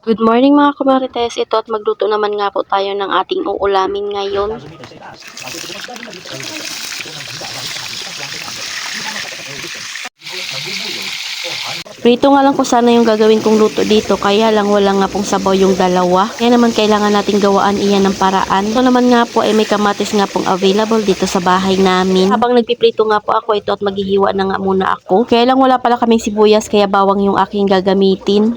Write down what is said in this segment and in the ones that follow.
Good morning mga kumarites. Ito at magluto naman nga po tayo ng ating uulamin ngayon. Prito nga lang po sana yung gagawin kong luto dito kaya lang wala nga pong sabaw yung dalawa. Kaya naman kailangan nating gawaan iyan ng paraan. Ito naman nga po ay may kamatis nga pong available dito sa bahay namin. Habang nagpiprito nga po ako ito at maghihiwa na nga muna ako. Kaya lang wala pala kaming sibuyas kaya bawang yung aking gagamitin.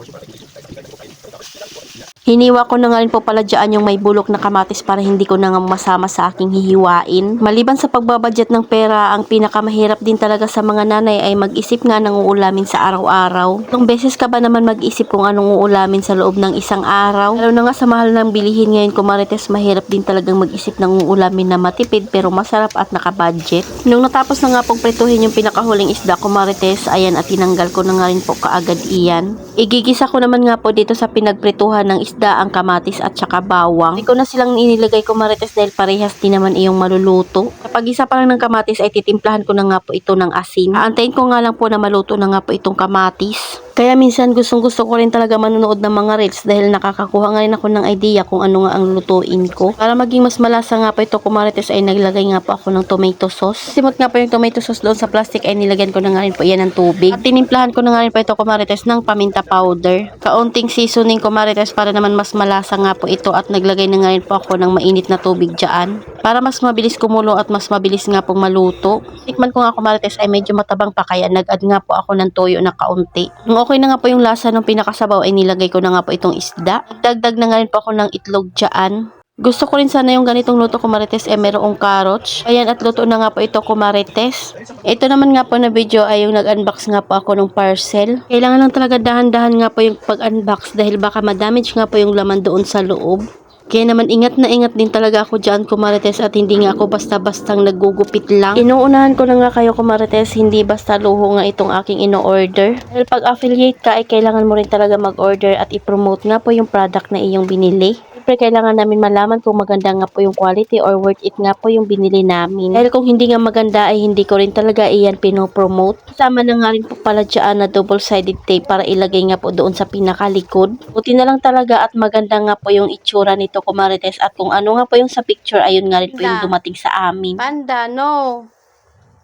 Hiniwa ko na nga rin po pala dyan yung may bulok na kamatis para hindi ko na nga masama sa aking hihiwain. Maliban sa pagbabadget ng pera, ang pinakamahirap din talaga sa mga nanay ay mag-isip nga ng uulamin sa araw-araw. Ilang beses ka ba naman mag-isip kung anong uulamin sa loob ng isang araw? Lalo na nga sa mahal ng bilihin ngayon kumarites, mahirap din talagang mag-isip ng uulamin na matipid pero masarap at nakabudget. Nung natapos na nga pong prituhin yung pinakahuling isda kumarites, ayan at tinanggal ko na nga rin po kaagad iyan. Igigisa ko naman nga po dito sa pinagprituhan ng isda ang kamatis at saka bawang. Hindi ko na silang inilagay ko marites dahil parehas din naman iyong maluluto. Kapag isa pa lang ng kamatis ay titimplahan ko na nga po ito ng asin. Aantayin ko nga lang po na maluto na nga po itong kamatis. Kaya minsan gustong gusto ko rin talaga manonood ng mga reels dahil nakakakuha nga rin ako ng idea kung ano nga ang lutuin ko. Para maging mas malasa nga po ito kumarites ay naglagay nga po ako ng tomato sauce. Simot nga po yung tomato sauce doon sa plastic ay nilagyan ko na nga rin po yan ng tubig. At tinimplahan ko na nga rin po ito kumarites ng paminta powder. Kaunting seasoning kumarites para naman mas malasa nga po ito at naglagay na nga rin po ako ng mainit na tubig dyan. Para mas mabilis kumulo at mas mabilis nga pong maluto. Tikman ko nga kumarites ay medyo matabang pa kaya nag-add nga po ako ng toyo na kaunti. Nung okay na nga po yung lasa ng pinakasabaw ay nilagay ko na nga po itong isda. Dagdag na nga rin po ako ng itlog dyan. Gusto ko rin sana yung ganitong luto kumarites eh merong carrots. Ayan at luto na nga po ito kumarites. Ito naman nga po na video ay yung nag-unbox nga po ako ng parcel. Kailangan lang talaga dahan-dahan nga po yung pag-unbox dahil baka ma-damage nga po yung laman doon sa loob. Kaya naman ingat na ingat din talaga ako dyan kumarites at hindi nga ako basta-bastang naggugupit lang. Inuunahan ko na nga kayo kumarites, hindi basta luho nga itong aking ino-order. Dahil pag affiliate ka ay kailangan mo rin talaga mag-order at i-promote nga po yung product na iyong binili. Siyempre, kailangan namin malaman kung maganda nga po yung quality or worth it nga po yung binili namin. Dahil kung hindi nga maganda ay hindi ko rin talaga iyan pinopromote. Kasama na nga rin po pala dyan na double-sided tape para ilagay nga po doon sa pinakalikod. Buti na lang talaga at maganda nga po yung itsura nito kumarites at kung ano nga po yung sa picture ayun nga rin po yung dumating sa amin. Panda, no.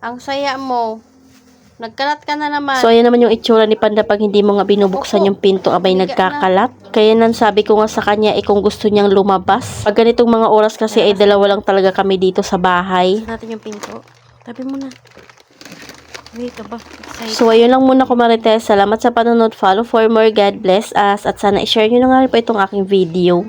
Ang saya mo. Nagkalat ka na naman. So, ayan naman yung itsura ni Panda pag hindi mo nga binubuksan yung pinto abay ka nagkakalat. Kaya nan sabi ko nga sa kanya eh kung gusto niyang lumabas. Pag ganitong mga oras kasi ay dalawa lang talaga kami dito sa bahay. natin yung pinto. Tabi mo na. Wait ka ba? Excited. So, ayun lang muna kumarites. Salamat sa panonood. Follow for more. God bless us. At sana i-share nyo na nga po itong aking video.